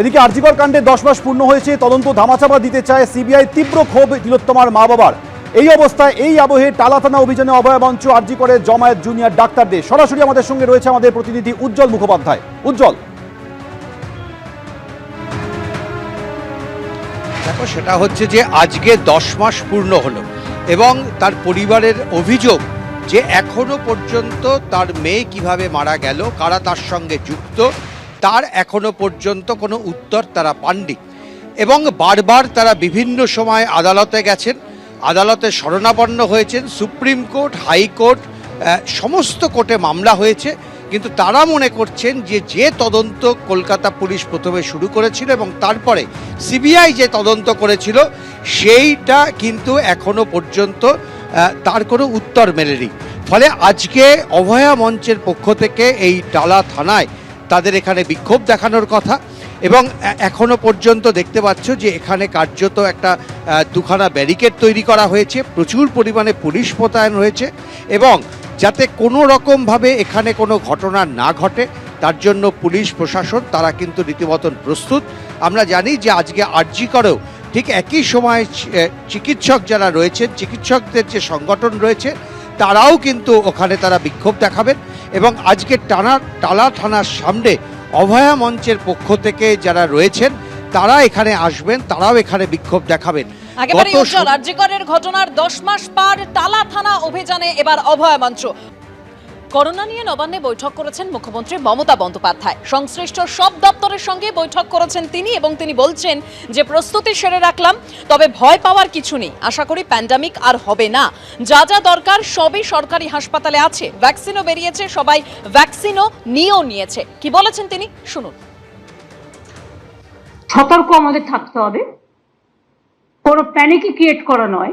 এদিকে আরজিকর কাণ্ডে দশ মাস পূর্ণ হয়েছে, তদন্ত ধামাচাপা দিতে চায় সিবিআই। তীব্র ক্ষোভ তিলোত্তমার মা বাবার। এই অবস্থায় এই আবহে টালা থানা অভিযানে অভয় মঞ্চ আরজি করে জমায়েত জুনিয়র ডাক্তারদের। সরাসরি আমাদের সঙ্গে রয়েছে আমাদের প্রতিনিধি উজ্জ্বল মুখোপাধ্যায়। উজ্জ্বল। দেখো, সেটা হচ্ছে যে আজকে দশ মাস পূর্ণ হলো এবং তার পরিবারের অভিযোগ যে এখনও পর্যন্ত তার মেয়ে কীভাবে মারা গেল, কারা তার সঙ্গে যুক্ত তার এখনও পর্যন্ত কোনো উত্তর তারা পাননি। এবং বারবার তারা বিভিন্ন সময় আদালতে গেছেন, আদালতে শরণাপন্ন হয়েছেন, সুপ্রিম কোর্ট হাইকোর্ট সমস্ত কোর্টে মামলা হয়েছে। কিন্তু তারা মনে করছেন যে যে তদন্ত কলকাতা পুলিশ প্রথমে শুরু করেছিল এবং তারপরে সিবিআই যে তদন্ত করেছিল, সেইটা কিন্তু এখনও পর্যন্ত তার কোনো উত্তর মেলেনি। ফলে আজকে অভয়া মঞ্চের পক্ষ থেকে এই টালা থানায় তাদের এখানে বিক্ষোভ দেখানোর কথা এবং এ- এখনও পর্যন্ত দেখতে পাচ্ছ যে এখানে কার্যত একটা দুখানা ব্যারিকেড তৈরি করা হয়েছে, প্রচুর পরিমাণে পুলিশ মোতায়েন রয়েছে এবং যাতে কোনো রকমভাবে এখানে কোনো ঘটনা না ঘটে, তার জন্য পুলিশ প্রশাসন, তারা কিন্তু রীতিমতন প্রস্তুত। আমরা জানি যে আজকে আরজি করেও ঠিক একই সময় চিকিৎসক যারা রয়েছেন, চিকিৎসকদের যে সংগঠন রয়েছে, তারাও কিন্তু ওখানে তারা বিক্ষোভ দেখাবেন। এবং আজকে টানা টালা থানার সামনে অভয়া মঞ্চের পক্ষ থেকে যারা রয়েছেন তারা এখানে আসবেন তারাও এখানে বিক্ষোভ দেখাবেন। একেবারে উজ্জ্বল আর্যিকরের ঘটনার দশ মাস পার টালা থানা অভিযানে এবার অভয়া মঞ্চ। করোনা নিয়ে নবান্নে বৈঠক করেছেন মুখ্যমন্ত্রী মমতা বন্দ্যোপাধ্যায়। সংশ্লিষ্ট সব দপ্তরের সঙ্গে বৈঠক করেছেন তিনি এবং তিনি বলছেন যে, প্রস্তুতি সেরে রাখলাম, তবে ভয় পাওয়ার কিছু নেই। আশা করি প্যান্ডামিক আর হবে না। যা যা দরকার সবই সরকারি হাসপাতালে আছে। ভ্যাকসিনও বেরিয়েছে, সবাই ভ্যাকসিনও নিয়েও নিয়েছে। কি বলেছেন তিনি? শুনুন। সতর্ক আমাদের থাকতে হবে। কোনো প্যানিকই ক্রিয়েট করা নয়।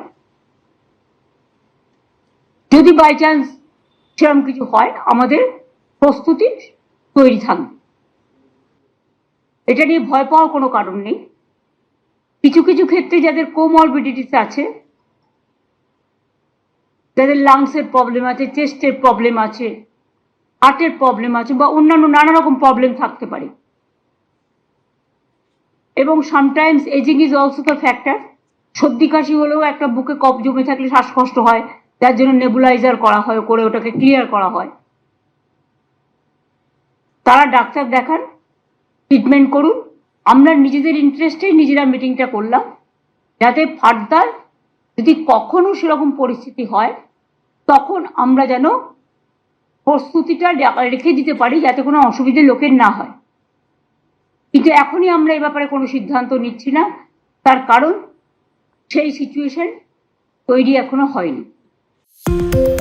যদি বাই চান্স সেরকম কিছু হয়, আমাদের প্রস্তুতি তৈরি থাকবে। এটা নিয়ে ভয় পাওয়ার কোনো কারণ নেই। কিছু কিছু ক্ষেত্রে যাদের কোমরবিডিটিস আছে, যাদের লাংসের প্রবলেম আছে চেস্টের প্রবলেম আছে হার্টের প্রবলেম আছে, বা অন্যান্য নানা রকম প্রবলেম থাকতে পারে। এবং sometimes ageing is also the factor সর্দি কাশি হলেও একটা বুকে কফ জমে থাকলে শ্বাসকষ্ট হয় যার জন্য নেবুলাইজার করা হয়, করে ওটাকে ক্লিয়ার করা হয়। তারা ডাক্তার দেখান ট্রিটমেন্ট করুন। আমরা নিজেদের ইন্টারেস্টেই নিজেরা মিটিংটা করলাম, যাতে ফার্দার যদি কখনো সেরকম পরিস্থিতি হয়, তখন আমরা যেন প্রস্তুতিটা রেখে দিতে পারি, যাতে কোনো অসুবিধে লোকের না হয়। কিন্তু এখনই আমরা এই ব্যাপারে কোনো সিদ্ধান্ত নিচ্ছি না। তার কারণ সেই সিচুয়েশন তৈরি এখনও হয়নি। Thank you.